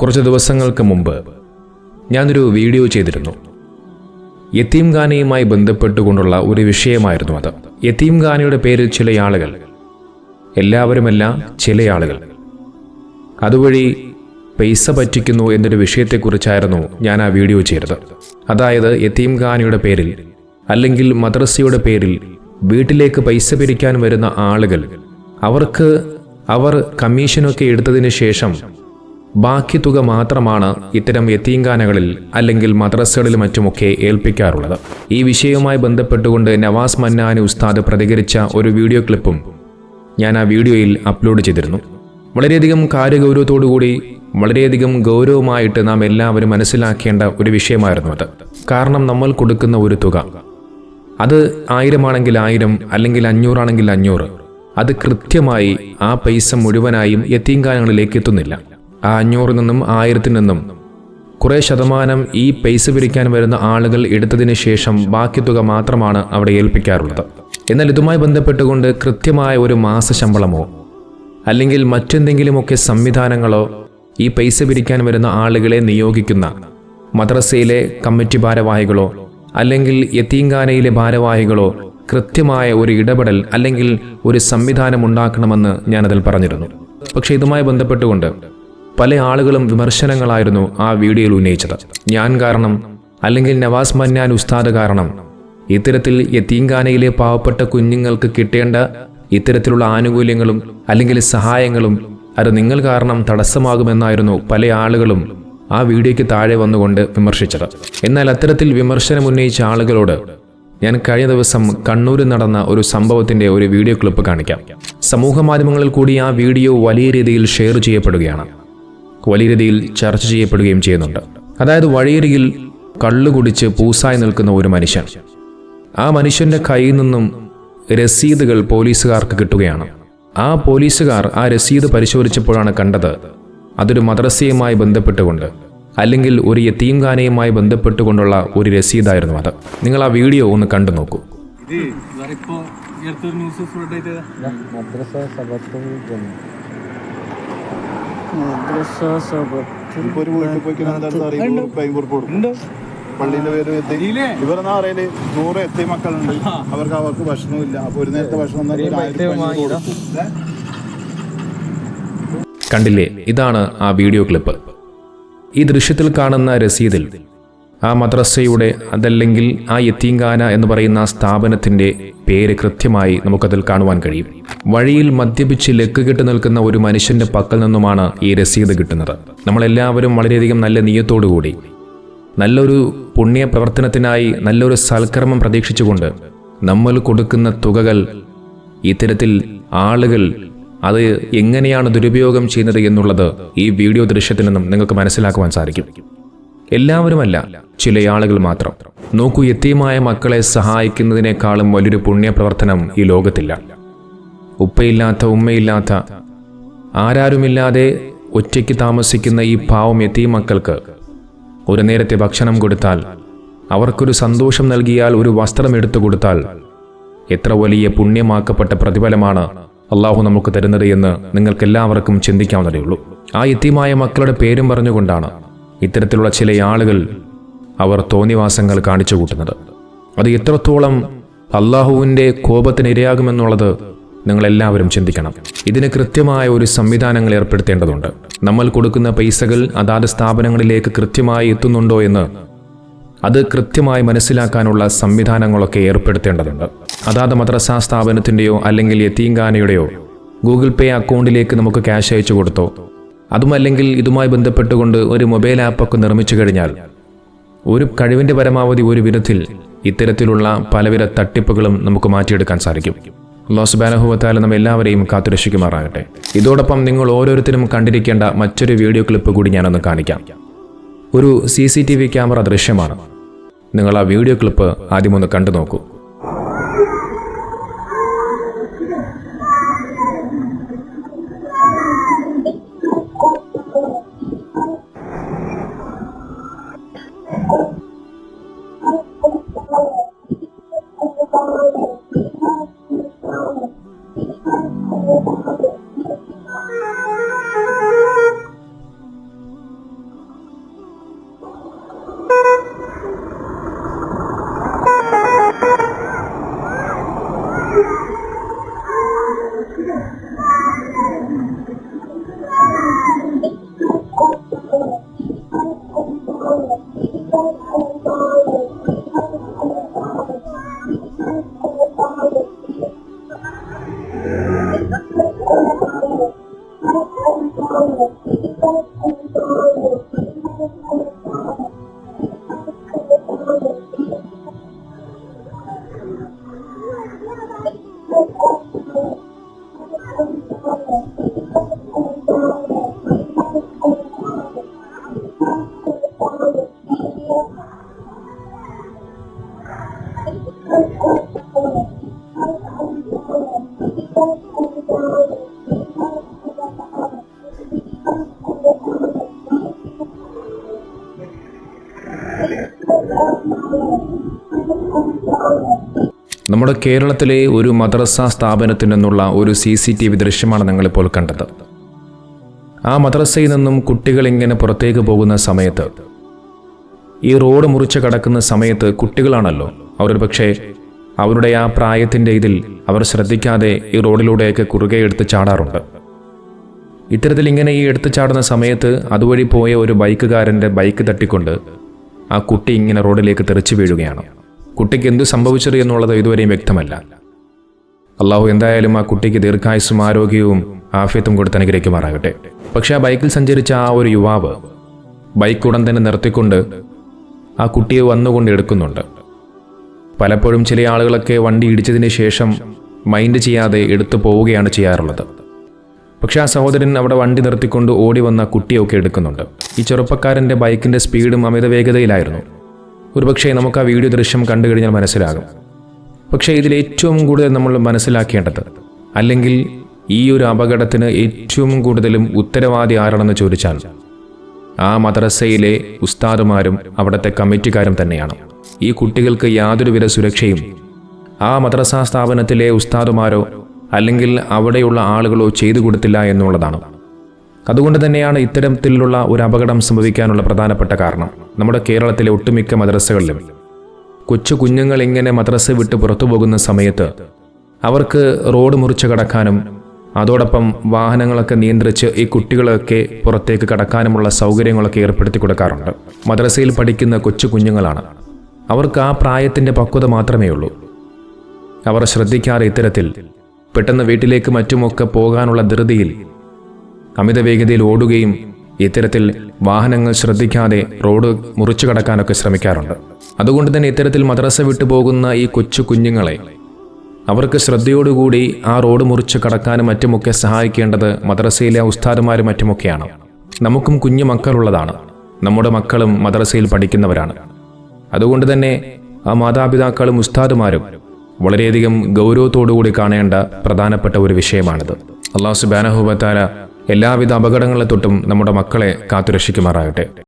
കുറച്ച് ദിവസങ്ങൾക്ക് മുമ്പ് ഞാനൊരു വീഡിയോ ചെയ്തിരുന്നു. യത്തീംഖാനയുമായി ബന്ധപ്പെട്ടുകൊണ്ടുള്ള ഒരു വിഷയമായിരുന്നു അത്. യത്തീംഖാനയുടെ പേരിൽ ചില ആളുകൾ എല്ലാവരുമല്ല ചില ആളുകൾ. അതുവഴി പൈസ പറ്റിക്കുന്നു എന്നൊരു വിഷയത്തെക്കുറിച്ചായിരുന്നു ഞാൻ ആ വീഡിയോ ചെയ്തത്. അതായത് യത്തീംഖാനയുടെ പേരിൽ അല്ലെങ്കിൽ മദ്രസയുടെ പേരിൽ വീട്ടിലേക്ക് പൈസ പിരിക്കാൻ വരുന്ന ആളുകൾ അവർക്ക് അവർ കമ്മീഷനൊക്കെ എടുത്തതിന് ശേഷം ബാക്കി തുക മാത്രമാണ് ഇത്തരം യത്തീങ്കാനകളിൽ അല്ലെങ്കിൽ മദ്രസകളിൽ മറ്റുമൊക്കെ ഏൽപ്പിക്കാറുള്ളത്. ഈ വിഷയവുമായി ബന്ധപ്പെട്ടുകൊണ്ട് നവാസ് മന്നാനി ഉസ്താദ് പ്രതികരിച്ച ഒരു വീഡിയോ ക്ലിപ്പും ഞാൻ ആ വീഡിയോയിൽ അപ്ലോഡ് ചെയ്തിരുന്നു. വളരെയധികം കാര്യഗൗരവത്തോടുകൂടി വളരെയധികം ഗൗരവമായിട്ട് നാം എല്ലാവരും മനസ്സിലാക്കേണ്ട ഒരു വിഷയമായിരുന്നു അത്. കാരണം നമ്മൾ കൊടുക്കുന്ന ഒരു തുക അത് ആയിരമാണെങ്കിൽ ആയിരം അല്ലെങ്കിൽ അഞ്ഞൂറാണെങ്കിൽ അഞ്ഞൂറ് അത് കൃത്യമായി ആ പൈസ മുഴുവനായും യത്തീങ്കാനങ്ങളിലേക്ക് എത്തുന്നില്ല. അഞ്ഞൂറിൽ നിന്നും ആയിരത്തിൽ നിന്നും. കുറേ ശതമാനം ഈ പൈസ പിരിക്കാൻ വരുന്ന ആളുകൾ എടുത്തതിന് ശേഷം ബാക്കി തുക മാത്രമാണ് അവിടെ ഏൽപ്പിക്കാറുള്ളത്. എന്നാൽ ഇതുമായി ബന്ധപ്പെട്ടുകൊണ്ട് കൃത്യമായ ഒരു മാസ ശമ്പളമോ അല്ലെങ്കിൽ മറ്റെന്തെങ്കിലുമൊക്കെ സംവിധാനങ്ങളോ ഈ പൈസ പിരിക്കാൻ വരുന്ന ആളുകളെ നിയോഗിക്കുന്ന മദ്രസയിലെ കമ്മിറ്റി ഭാരവാഹികളോ അല്ലെങ്കിൽ യത്തീങ്കാനയിലെ ഭാരവാഹികളോ കൃത്യമായ ഒരു ഇടപെടൽ അല്ലെങ്കിൽ ഒരു സംവിധാനം ഉണ്ടാക്കണമെന്ന് ഞാനതിൽ പറഞ്ഞിരുന്നു. പക്ഷേ ഇതുമായി ബന്ധപ്പെട്ടുകൊണ്ട് പല ആളുകളും വിമർശനങ്ങളായിരുന്നു ആ വീഡിയോയിൽ ഉന്നയിച്ചത്. ഞാൻ കാരണം അല്ലെങ്കിൽ നവാസ് മന്നാൻ ഉസ്താദ് കാരണം ഇത്തരത്തിൽ യത്തീങ്കാനയിലെ പാവപ്പെട്ട കുഞ്ഞുങ്ങൾക്ക് കിട്ടേണ്ട ഇത്തരത്തിലുള്ള ആനുകൂല്യങ്ങളും അല്ലെങ്കിൽ സഹായങ്ങളും അത് നിങ്ങൾ കാരണം തടസ്സമാകുമെന്നായിരുന്നു പല ആളുകളും ആ വീഡിയോയ്ക്ക് താഴെ വന്നുകൊണ്ട് വിമർശിച്ചത്. എന്നാൽ അത്തരത്തിൽ വിമർശനം ഉന്നയിച്ച ആളുകളോട് ഞാൻ കഴിഞ്ഞ ദിവസം കണ്ണൂരിൽ നടന്ന ഒരു സംഭവത്തിന്റെ ഒരു വീഡിയോ ക്ലിപ്പ് കാണിക്കാം. സമൂഹ മാധ്യമങ്ങളിൽ കൂടി ആ വീഡിയോ വലിയ രീതിയിൽ ഷെയർ ചെയ്യപ്പെടുകയാണ്. വലിയ രീതിയിൽ ചർച്ച ചെയ്യപ്പെടുകയും ചെയ്യുന്നുണ്ട്. അതായത് വഴിയരികിൽ കള്ളു കുടിച്ച് പൂസായി നിൽക്കുന്ന ഒരു മനുഷ്യൻ. ആ മനുഷ്യന്റെ കയ്യിൽ നിന്നും രസീതുകൾ പോലീസുകാർക്ക് കിട്ടുകയാണ്. ആ പോലീസുകാർ ആ രസീത് പരിശോധിച്ചപ്പോഴാണ് കണ്ടത് അതൊരു മദ്രസയുമായി ബന്ധപ്പെട്ടുകൊണ്ട് അല്ലെങ്കിൽ ഒരു യത്തീംഖാനയുമായി ബന്ധപ്പെട്ടുകൊണ്ടുള്ള ഒരു രസീതായിരുന്നു അത്. നിങ്ങൾ ആ വീഡിയോ ഒന്ന് കണ്ടു നോക്കൂ. ഇത് ഇവരിപ്പോ ഈ അടുത്തൊരു ന്യൂസ് സ്പ്രെഡ് ചെയ്തത് മദ്രസ സബത്തുൽ ഒരു വീട്ടിൽ പോയി പള്ളിന്റെ പേര് എത്തി. ഇവരെന്നാ പറയൽ? നൂറ് എത്തി മക്കളുണ്ട്. അവർക്ക് അവർക്ക് ഭക്ഷണമില്ല. അപ്പൊ ഒരു നേരത്തെ ഭക്ഷണം കണ്ടില്ലേ? ഇതാണ് ആ വീഡിയോ ക്ലിപ്പ്. ഈ ദൃശ്യത്തിൽ കാണുന്ന രസീതിൽ ആ മദ്രസയുടെ അതല്ലെങ്കിൽ ആ യത്തീങ്കാന എന്ന് പറയുന്ന ആ സ്ഥാപനത്തിന്റെ പേര് കൃത്യമായി നമുക്കതിൽ കാണുവാൻ കഴിയും. വഴിയിൽ മദ്യപിച്ച് ലക്ക് കെട്ട് നിൽക്കുന്ന ഒരു മനുഷ്യന്റെ പക്കൽ നിന്നുമാണ് ഈ രസീത് കിട്ടുന്നത്. നമ്മളെല്ലാവരും വളരെയധികം നല്ല നീയത്തോടുകൂടി നല്ലൊരു പുണ്യ പ്രവർത്തനത്തിനായി നല്ലൊരു സൽക്കർമ്മം പ്രതീക്ഷിച്ചുകൊണ്ട് നമ്മൾ കൊടുക്കുന്ന തുകകൾ ഇത്തരത്തിൽ ആളുകൾ അത് എങ്ങനെയാണ് ദുരുപയോഗം ചെയ്യുന്നത് എന്നുള്ളത് ഈ വീഡിയോ ദൃശ്യത്തിൽ നിന്നും നിങ്ങൾക്ക് മനസ്സിലാക്കുവാൻ സാധിക്കും. എല്ലാവരുമല്ല ചില ആളുകൾ മാത്രം. നോക്കൂ എത്തിയമായ മക്കളെ സഹായിക്കുന്നതിനേക്കാളും വലിയൊരു പുണ്യപ്രവർത്തനം ഈ ലോകത്തില്ല. ഉപ്പയില്ലാത്ത ഉമ്മയില്ലാത്ത ആരാരുമില്ലാതെ ഒറ്റയ്ക്ക് താമസിക്കുന്ന ഈ പാവം എത്തിയ മക്കൾക്ക് ഒരു നേരത്തെ ഭക്ഷണം കൊടുത്താൽ അവർക്കൊരു സന്തോഷം നൽകിയാൽ ഒരു വസ്ത്രം എടുത്തു കൊടുത്താൽ എത്ര വലിയ പുണ്യമാക്കപ്പെട്ട പ്രതിഫലമാണ് അള്ളാഹു നമുക്ക് തരുന്നത് എന്ന് നിങ്ങൾക്കെല്ലാവർക്കും ചിന്തിക്കാവുന്നതേ ഉള്ളൂ ആ എത്തിയമായ മക്കളുടെ പേരും പറഞ്ഞുകൊണ്ടാണ് ഇത്തരത്തിലുള്ള ചില ആളുകൾ അവർ തോന്നിവാസങ്ങൾ കാണിച്ചു കൂട്ടുന്നത്. അത് എത്രത്തോളം അള്ളാഹുവിന്റെ കോപത്തിനിരയാകുമെന്നുള്ളത് നിങ്ങളെല്ലാവരും ചിന്തിക്കണം. ഇതിന് കൃത്യമായ ഒരു സംവിധാനങ്ങൾ ഏർപ്പെടുത്തേണ്ടതുണ്ട്. നമ്മൾ കൊടുക്കുന്ന പൈസകൾ അതാത് സ്ഥാപനങ്ങളിലേക്ക് കൃത്യമായി എത്തുന്നുണ്ടോ എന്ന് അത് കൃത്യമായി മനസ്സിലാക്കാനുള്ള സംവിധാനങ്ങളൊക്കെ ഏർപ്പെടുത്തേണ്ടതുണ്ട്. അതാത് മദ്രസാ സ്ഥാപനത്തിന്റെയോ അല്ലെങ്കിൽ യത്തീങ്കാനയുടെയോ ഗൂഗിൾ പേ അക്കൗണ്ടിലേക്ക് നമുക്ക് ക്യാഷ് അയച്ചു കൊടുത്തോ? അതുമല്ലെങ്കിൽ ഇതുമായി ബന്ധപ്പെട്ടുകൊണ്ട് ഒരു മൊബൈൽ ആപ്പൊക്കെ നിർമ്മിച്ചു കഴിഞ്ഞാൽ ഒരു കഴിവിന്റെ പരമാവധി ഒരു വിധത്തിൽ ഇത്തരത്തിലുള്ള പലവിധ തട്ടിപ്പുകളും നമുക്ക് മാറ്റിയെടുക്കാൻ സാധിക്കും. ലോസ് ബാനഹുവത്താലെ നമ്മൾ എല്ലാവരെയും കാത്തുരക്ഷിക്കുമാറാകട്ടെ. ഇതോടൊപ്പം നിങ്ങൾ ഓരോരുത്തരും കണ്ടിരിക്കേണ്ട മറ്റൊരു വീഡിയോ ക്ലിപ്പ് കൂടി ഞാനൊന്ന് കാണിക്കാം. ഒരു C C T V camera ദൃശ്യമാണ്. നിങ്ങൾ ആ വീഡിയോ ക്ലിപ്പ് ആദ്യമൊന്ന് കണ്ടു നോക്കൂ Oh. നമ്മുടെ കേരളത്തിലെ ഒരു മദ്രസ സ്ഥാപനത്തിൽ നിന്നുള്ള ഒരു സി സി ടി വി ദൃശ്യമാണ് നിങ്ങളിപ്പോൾ കണ്ടത്. ആ മദ്രസയിൽ നിന്നും കുട്ടികൾ ഇങ്ങനെ പുറത്തേക്ക് പോകുന്ന സമയത്ത് ഈ റോഡ് മുറിച്ച് കടക്കുന്ന സമയത്ത് കുട്ടികളാണല്ലോ. അവർ പക്ഷേ അവരുടെ ആ പ്രായത്തിന്റെ ഇതിൽ അവർ ശ്രദ്ധിക്കാതെ ഈ റോഡിലൂടെയൊക്കെ കുറുകെ എടുത്ത് ചാടാറുണ്ട്. ഇത്തരത്തിൽ ഇങ്ങനെ ഈ എടുത്തു ചാടുന്ന സമയത്ത് അതുവഴി പോയ ഒരു ബൈക്കുകാരന്റെ ബൈക്ക് തട്ടിക്കൊണ്ട് ആ കുട്ടി ഇങ്ങനെ റോഡിലേക്ക് തെറിച്ചു വീഴുകയാണ്. കുട്ടിക്ക് എന്തു സംഭവിച്ചത് എന്നുള്ളത് ഇതുവരെയും വ്യക്തമല്ല. അള്ളാഹു എന്തായാലും ആ കുട്ടിക്ക് ദീർഘായുസും ആരോഗ്യവും ആഫ്യത്തും കൊടുത്ത് അനുഗ്രഹിക്കുമാറാകട്ടെ. പക്ഷേ ആ ബൈക്കിൽ സഞ്ചരിച്ച ആ ഒരു യുവാവ് ബൈക്ക് ഉടൻ തന്നെ നിർത്തിക്കൊണ്ട് ആ കുട്ടിയെ വന്നുകൊണ്ട് എടുക്കുന്നുണ്ട്. പലപ്പോഴും ചില ആളുകളൊക്കെ വണ്ടി ഇടിച്ചതിന് ശേഷം മൈൻഡ് ചെയ്യാതെ എടുത്തു പോവുകയാണ് ചെയ്യാറുള്ളത്. പക്ഷെ ആ സഹോദരൻ അവിടെ വണ്ടി നിർത്തിക്കൊണ്ട് ഓടി വന്ന കുട്ടിയൊക്കെ എടുക്കുന്നുണ്ട്. ഈ ചെറുപ്പക്കാരന്റെ ബൈക്കിന്റെ സ്പീഡും അമിത വേഗതയിലായിരുന്നു. ഒരുപക്ഷെ നമുക്ക് ആ വീഡിയോ ദൃശ്യം കണ്ടു കഴിഞ്ഞാൽ മനസ്സിലാകും. പക്ഷേ ഇതിൽ ഏറ്റവും കൂടുതൽ നമ്മൾ മനസ്സിലാക്കേണ്ടത് അല്ലെങ്കിൽ ഈ ഒരു അപകടത്തിന് ഏറ്റവും കൂടുതലും ഉത്തരവാദി ആരാണെന്ന് ചോദിച്ചാൽ ആ മദ്രസയിലെ ഉസ്താദുമാരും അവിടുത്തെ കമ്മിറ്റിക്കാരും തന്നെയാണ്. ഈ കുട്ടികൾക്ക് യാതൊരുവിധ സുരക്ഷയും ആ മദ്രസാ സ്ഥാപനത്തിലെ ഉസ്താദുമാരോ അല്ലെങ്കിൽ അവിടെയുള്ള ആളുകളോ ചെയ്തു കൊടുത്തില്ല എന്നുള്ളതാണ്. അതുകൊണ്ട് തന്നെയാണ് ഇത്തരത്തിലുള്ള ഒരു അപകടം സംഭവിക്കാനുള്ള പ്രധാനപ്പെട്ട കാരണം. നമ്മുടെ കേരളത്തിലെ ഒട്ടുമിക്ക മദ്രസകളിലും കൊച്ചു കുഞ്ഞുങ്ങൾ ഇങ്ങനെ മദ്രസ വിട്ട് പുറത്തു പോകുന്ന സമയത്ത് അവർക്ക് റോഡ് മുറിച്ച് കടക്കാനും അതോടൊപ്പം വാഹനങ്ങളൊക്കെ നിയന്ത്രിച്ച് ഈ കുട്ടികളൊക്കെ പുറത്തേക്ക് കടക്കാനുമുള്ള സൗകര്യങ്ങളൊക്കെ ഏർപ്പെടുത്തി കൊടുക്കാറുണ്ട്. മദ്രസയിൽ പഠിക്കുന്ന കൊച്ചു കുഞ്ഞുങ്ങളാണ്. അവർക്ക് ആ പ്രായത്തിന്റെ പക്വത മാത്രമേ ഉള്ളൂ. അവർ ശ്രദ്ധിക്കാറ് ഇത്തരത്തിൽ പെട്ടെന്ന് വീട്ടിലേക്ക് മറ്റുമൊക്കെ പോകാനുള്ള ധൃതിയിൽ അമിത വേഗതയിൽ ഓടുകയും ഇത്തരത്തിൽ വാഹനങ്ങൾ ശ്രദ്ധിക്കാതെ റോഡ് മുറിച്ചു കടക്കാനൊക്കെ ശ്രമിക്കാറുണ്ട്. അതുകൊണ്ട് തന്നെ ഇത്തരത്തിൽ മദ്രസ വിട്ടു പോകുന്ന ഈ കൊച്ചു കുഞ്ഞുങ്ങളെ അവർക്ക് ശ്രദ്ധയോടുകൂടി ആ റോഡ് മുറിച്ച് കടക്കാനും മറ്റുമൊക്കെ സഹായിക്കേണ്ടത് മദ്രസയിലെ ഉസ്താദുമാരും മറ്റുമൊക്കെയാണ്. നമുക്കും കുഞ്ഞു മക്കളുള്ളതാണ്. നമ്മുടെ മക്കളും മദ്രസയിൽ പഠിക്കുന്നവരാണ്. അതുകൊണ്ട് തന്നെ ആ മാതാപിതാക്കളും ഉസ്താദുമാരും വളരെയധികം ഗൗരവത്തോടുകൂടി കാണേണ്ട പ്രധാനപ്പെട്ട ഒരു വിഷയമാണിത്. അള്ളാഹു സുബാനഹുബത്താല എല്ലാവിധ അപകടങ്ങളെ തൊട്ടും നമ്മുടെ മക്കളെ കാത്തുരക്ഷിക്കുമാറാകട്ടെ.